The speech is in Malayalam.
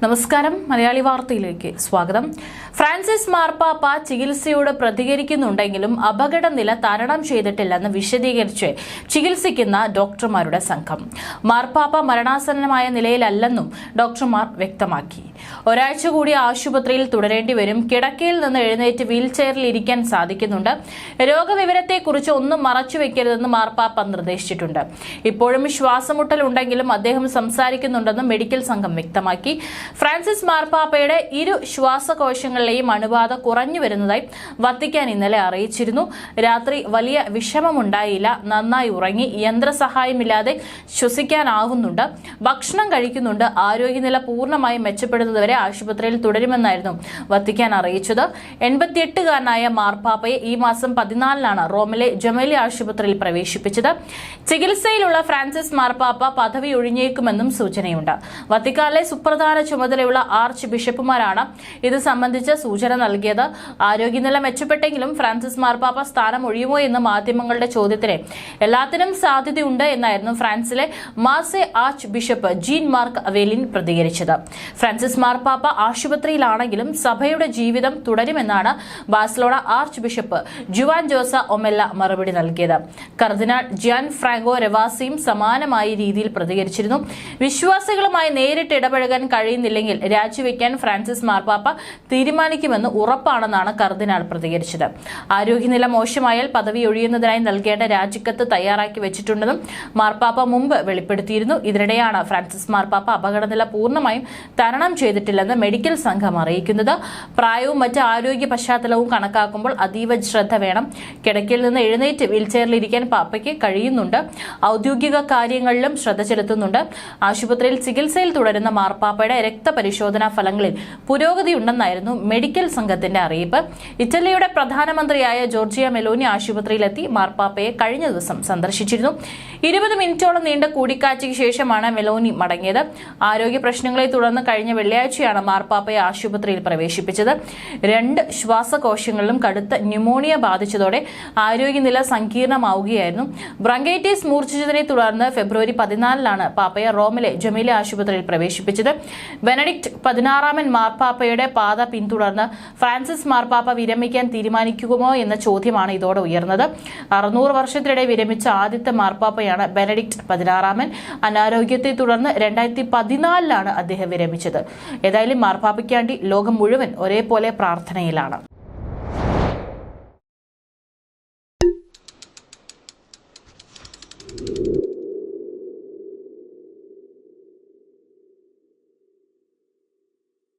നമസ്കാരം. മലയാളി വാർത്തയിലേക്ക് സ്വാഗതം. ഫ്രാൻസിസ് മാർപ്പാപ്പ ചികിത്സയോട് പ്രതികരിക്കുന്നുണ്ടെങ്കിലും അപകടനില തരണം ചെയ്തിട്ടില്ലെന്ന് വിശദീകരിച്ച് ചികിത്സിക്കുന്ന ഡോക്ടർമാരുടെ സംഘം. മാർപ്പാപ്പ മരണാസന്നമായ നിലയിലല്ലെന്നും ഡോക്ടർമാർ വ്യക്തമാക്കി. ഒരാഴ്ച കൂടി ആശുപത്രിയിൽ തുടരേണ്ടി വരും. കിടക്കയിൽ നിന്ന് എഴുന്നേറ്റ് വീൽചെയറിൽ ഇരിക്കാൻ സാധിക്കുന്നുണ്ട്. രോഗവിവരത്തെക്കുറിച്ച് ഒന്നും മറച്ചുവെക്കരുതെന്ന് മാർപ്പാപ്പ നിർദ്ദേശിച്ചിട്ടുണ്ട്. ഇപ്പോഴും ശ്വാസമുട്ടലുണ്ടെങ്കിലും അദ്ദേഹം സംസാരിക്കുന്നുണ്ടെന്നും മെഡിക്കൽ സംഘം വ്യക്തമാക്കി. ഫ്രാൻസിസ് മാർപ്പാപ്പയുടെ ഇരു ശ്വാസകോശങ്ങളിലെയും അണുബാധ കുറഞ്ഞു വരുന്നതായി വത്തിക്കാൻ ഇന്നലെ അറിയിച്ചിരുന്നു. രാത്രി വലിയ വിഷമമുണ്ടായില്ല. നന്നായി ഉറങ്ങി യന്ത്രസഹായമില്ലാതെ ശ്വസിക്കാനാവുന്നുണ്ട്. ഭക്ഷണം കഴിക്കുന്നുണ്ട്. ആരോഗ്യനില പൂർണമായി മെച്ചപ്പെടുന്നതുവരെ ആശുപത്രിയിൽ തുടരുമെന്നായിരുന്നു വത്തിക്കാൻ അറിയിച്ചത്. എൺപത്തിയെട്ടുകാരനായ മാർപ്പാപ്പയെ ഈ മാസം പതിനാലിനാണ് റോമിലെ ജമേലി ആശുപത്രിയിൽ പ്രവേശിപ്പിച്ചത്. ചികിത്സയിലുള്ള ഫ്രാൻസിസ് മാർപ്പാപ്പ പദവി ഒഴിഞ്ഞേക്കുമെന്നും സൂചനയുണ്ട്. വത്തിക്കാനിലെ സുപ്രധാന ചുമതലയുള്ള ആർച്ച് ബിഷപ്പുമാരാണ് ഇത് സംബന്ധിച്ച് സൂചന നൽകിയത്. ആരോഗ്യനില മെച്ചപ്പെട്ടെങ്കിലും ഫ്രാൻസിസ് മാർപ്പാപ്പ സ്ഥാനം ഒഴിയുമോ എന്ന് മാധ്യമങ്ങളുടെ ചോദ്യത്തിന് എല്ലാത്തിനും സാധ്യതയുണ്ട് എന്നായിരുന്നു ഫ്രാൻസിലെ മാസെ archbishop Jean Marc Aveline പ്രതികരിച്ചത്. ഫ്രാൻസിസ് മാർപ്പാപ്പ ആശുപത്രിയിലാണെങ്കിലും സഭയുടെ ജീവിതം തുടരുമെന്നാണ് Barcelona archbishop Juan Jose Omella മറുപടി നൽകിയത്. കർദിനാൾ ജിയാൻ ഫ്രാങ്കോ രവാസിയും സമാനമായ രീതിയിൽ പ്രതികരിച്ചിരുന്നു. വിശ്വാസികളുമായി നേരിട്ട് ഇടപഴകാൻ കഴിയുന്നില്ലെങ്കിൽ രാജിവെക്കാൻ ഫ്രാൻസിസ് മാർപ്പാപ്പ തീരുമാനിക്കുമെന്ന് ഉറപ്പാണെന്നാണ് കർദിനാൾ പ്രതികരിച്ചത്. ആരോഗ്യനില മോശമായാൽ പദവി ഒഴിയുന്നതിനായി നൽകേണ്ട രാജിക്കത്ത് തയ്യാറാക്കി വെച്ചിട്ടുണ്ടെന്നും മാർപ്പാപ്പ മുമ്പ് വെളിപ്പെടുത്തിയിരുന്നു. ഇതിനിടെയാണ് ഫ്രാൻസിസ് മാർപ്പാപ്പ അപകടനില പൂർണമായും തരണം ചെയ്തിട്ടില്ലെന്ന് മെഡിക്കൽ സംഘം അറിയിക്കുന്നത്. പ്രായവും മറ്റ് ആരോഗ്യ പശ്ചാത്തലവും കണക്കാക്കുമ്പോൾ അതീവ ശ്രദ്ധ വേണം. കിടക്കയിൽ നിന്ന് എഴുന്നേറ്റ് വീൽചെയറിൽ ഇരിക്കാൻ പാപ്പയ്ക്ക് കഴിയുന്നുണ്ട്. ഔദ്യോഗിക കാര്യങ്ങളിലും ശ്രദ്ധ ചെലുത്തുന്നുണ്ട്. ആശുപത്രിയിൽ ചികിത്സയിൽ തുടരുന്ന മാർപ്പാപ്പയുടെ രക്തപരിശോധനാ ഫലങ്ങളിൽ പുരോഗതിയുണ്ടെന്നായിരുന്നു മെഡിക്കൽ സംഘത്തിന്റെ അറിയിപ്പ്. ഇറ്റലിയുടെ പ്രധാനമന്ത്രിയായ ജോർജിയ മെലോനി ആശുപത്രിയിലെത്തി മാർപ്പാപ്പയെ കഴിഞ്ഞ ദിവസം സന്ദർശിച്ചിരുന്നു. ഇരുപത് മിനിറ്റോളം നീണ്ട കൂടിക്കാഴ്ചയ്ക്ക് ശേഷമാണ് മെലോനി മടങ്ങിയത്. ആരോഗ്യ പ്രശ്നങ്ങളെ തുടർന്ന് കഴിഞ്ഞ വെള്ളിയാഴ്ചയാണ് മാർപ്പാപ്പയെ ആശുപത്രിയിൽ പ്രവേശിപ്പിച്ചത്. രണ്ട് ശ്വാസകോശങ്ങളിലും കടുത്ത ന്യൂമോണിയ ബാധിച്ചതോടെ ആരോഗ്യനില സങ്കീർണമാവുകയായിരുന്നു. ബ്രങ്കൈറ്റിസ് മൂർച്ഛിച്ചതിനെ തുടർന്ന് ഫെബ്രുവരി പതിനാലിലാണ് പാപ്പയെ റോമിലെ ജമീല ആശുപത്രിയിൽ പ്രവേശിപ്പിച്ചത്. ബെനഡിക്ട് പതിനാറാമൻ മാർപ്പാപ്പയുടെ പാത പിന്തുടർന്ന് ഫ്രാൻസിസ് മാർപ്പാപ്പ വിരമിക്കാൻ തീരുമാനിക്കുമോ എന്ന ചോദ്യമാണ് ഇതോടെ ഉയർന്നത്. അറുന്നൂറ് വർഷത്തിനിടെ വിരമിച്ച ആദ്യത്തെ മാർപ്പാപ്പയാണ് ബെനഡിക്ട് പതിനാറാമൻ. അനാരോഗ്യത്തെ തുടർന്ന് രണ്ടായിരത്തി പതിനാലിലാണ് അദ്ദേഹം വിരമിച്ചത്. ഏതായാലും മാർപ്പാപ്പയ്ക്കാണ്ടി ലോകം മുഴുവൻ ഒരേപോലെ പ്രാർത്ഥനയിലാണ്.